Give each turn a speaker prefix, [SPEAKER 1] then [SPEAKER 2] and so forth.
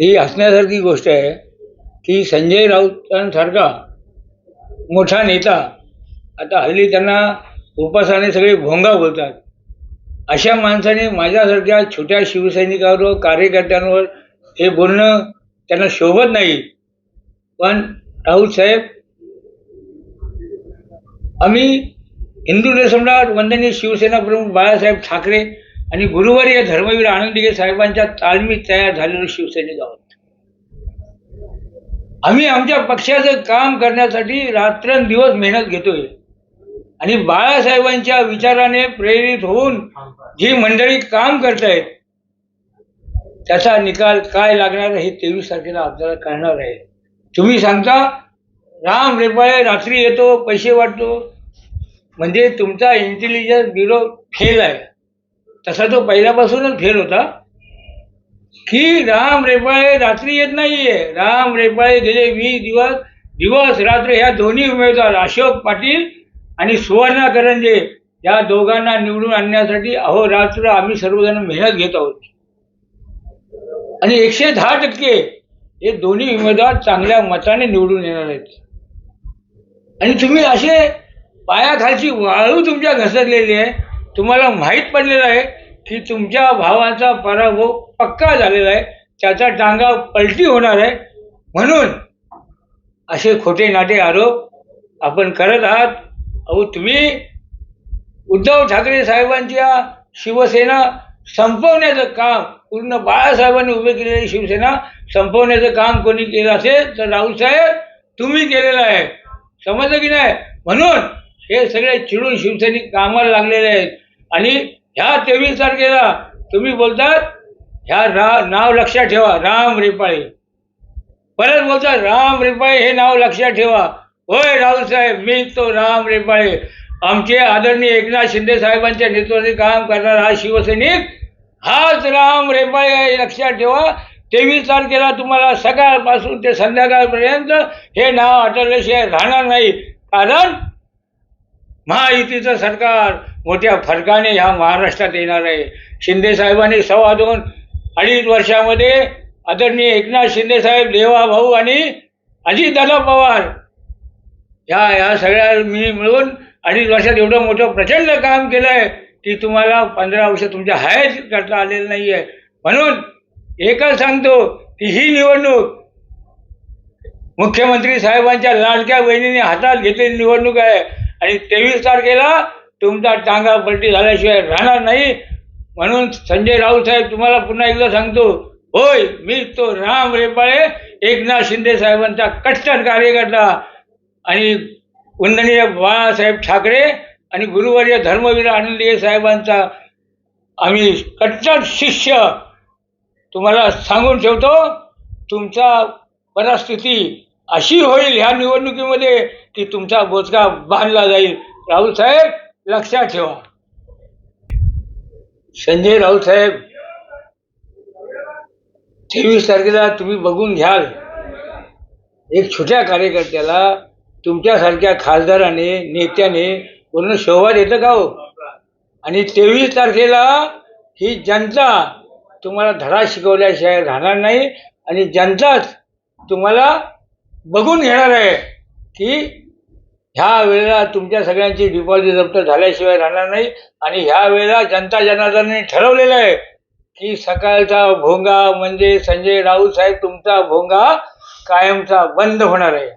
[SPEAKER 1] ही हसण्यासारखी गोष्ट आहे की संजय राऊतांसारखा मोठा नेता आता हल्ली त्यांना उपासाने सगळे भोंगा बोलतात. अशा माणसाने माझ्यासारख्या छोट्या शिवसैनिकावर कार्यकर्त्यांवर हे बोलणं त्यांना शोभत नाही. पण राऊत साहेब आम्ही हिंदू सम्राट वंदनीय शिवसेना प्रमुख बाळासाहेब ठाकरे आणि गुरुवारी या धर्मवीर आनंदगे साहेबांच्या तालमीत तयार झालेलो शिवसैनिक आहोत. आम्ही आमच्या पक्षाचं काम करण्यासाठी रात्रंदिवस मेहनत घेतोय. आणि बाळासाहेबांच्या विचाराने प्रेरित होऊन जी मंडळी काम करतायत त्याचा निकाल काय लागणार हे तेवीस तारखेला आपल्याला कळणार आहे. तुम्ही सांगता राम रेपाळे रात्री येतो पैसे वाटतो. म्हणजे तुमचा इंटेलिजन्स ब्युरो फेल आहे. तसा तो पहिल्यापासूनच फेर होता. की राम रेपाळे रात्री येत नाहीये. राम रेपाळे गेले वीस दिवस. दिवस रात्र ह्या दोन्ही उमेदवार अशोक पाटील आणि सुवर्णा करंजे या दोघांना निवडून आणण्यासाठी अहो रात्र आम्ही सर्वजण मेहनत घेत आहोत. आणि एकशे दहा टक्के हे दोन्ही उमेदवार चांगल्या मताने निवडून येणार आहेत. आणि तुम्ही असे पायाखालची वाळू तुमच्या घसरलेली आहे. तुम्हाला माहीत पडलेलं आहे की तुमच्या भावाचा पराभव पक्का झालेला आहे. त्याचा टांगा पलटी होणार आहे. म्हणून असे खोटे नाटे आरोप आपण करत आहात. अहो तुम्ही उद्धव ठाकरे साहेबांच्या शिवसेना संपवण्याचं काम पूर्ण बाळासाहेबांनी उभे केलेली शिवसेना संपवण्याचं काम कोणी केलं असेल तर राहुल साहेब तुम्ही केलेलं आहे. समजलं की नाही? म्हणून हे सगळे चिडून शिवसैनिक कामाला लागलेले आहेत. आणि ह्या तेवीस तारखेला तुम्ही बोलतात ह्या रा नाव लक्षात ठेवा राम रेपाळे. परत बोलतात राम रेपाळे हे नाव लक्षात ठेवा. होय राहुल साहेब मी तो राम रेपाळे. आमचे आदरणीय एकनाथ शिंदे साहेबांच्या नेतृत्वाने काम करणारा हा शिवसैनिक हाच राम रेपाळे आहे लक्षात ठेवा. तेवीस तारखेला तुम्हाला सकाळपासून ते संध्याकाळपर्यंत हे नाव आठवल्याशिवाय राहणार नाही. कारण महायुतीचं सरकार मोठ्या फरकाने ह्या महाराष्ट्रात येणार आहे. शिंदेसाहेबांनी सव्वा दोन अडीच वर्षामध्ये आदरणीय एकनाथ शिंदेसाहेब देवा भाऊ आणि अजितदादा पवार ह्या ह्या सगळ्या मी मिळून अडीच वर्षात एवढं मोठं प्रचंड काम केलं आहे की तुम्हाला पंधरा वर्ष तुमच्या हायच करता आलेलं नाही आहे म्हणून एकच सांगतो की ही निवडणूक मुख्यमंत्री साहेबांच्या लाडक्या बहिणीने हातात घेतलेली निवडणूक आहे. आणि तेवीस तारखेला तुमचा टांगा पलटी झाल्याशिवाय राहणार नाही. म्हणून संजय राऊत साहेब तुम्हाला पुन्हा एकदा सांगतो होय मी तो राम रेपाळे एकनाथ शिंदे साहेबांचा कट्टर कार्यकर्ता आणि वंदनीय बाळासाहेब ठाकरे आणि गुरुवर्य धर्मवीर आनंदीय साहेबांचा आम्ही कट्टर शिष्य तुम्हाला सांगून ठेवतो. तुमचा परिस्थिती अशी होईल ह्या निवडणुकीमध्ये. की तुमचा बोचका बांधला जाईल. राहुल साहेब लक्षात ठेवा. संजय राऊत साहेब तेवीस तारखेला तुम्ही बघून घ्याल. एक छोट्या कार्यकर्त्याला तुमच्यासारख्या खासदाराने नेत्याने पूर्ण शोभा देतं का हो? आणि तेवीस तारखेला ही जनता तुम्हाला धडा शिकवल्याशिवाय राहणार नाही आणि जनताच तुम्हाला बघून घेणार आहे की ह्या वेळेला तुमच्या सगळ्यांची डिपॉझिट जप्त झाल्याशिवाय राहणार नाही. आणि ह्या वेळेला जनता जनार्दनाने ठरवलेलं आहे की सकाळचा भोंगा म्हणजे संजय राऊत साहेब तुमचा भोंगा कायमचा बंद होणार आहे.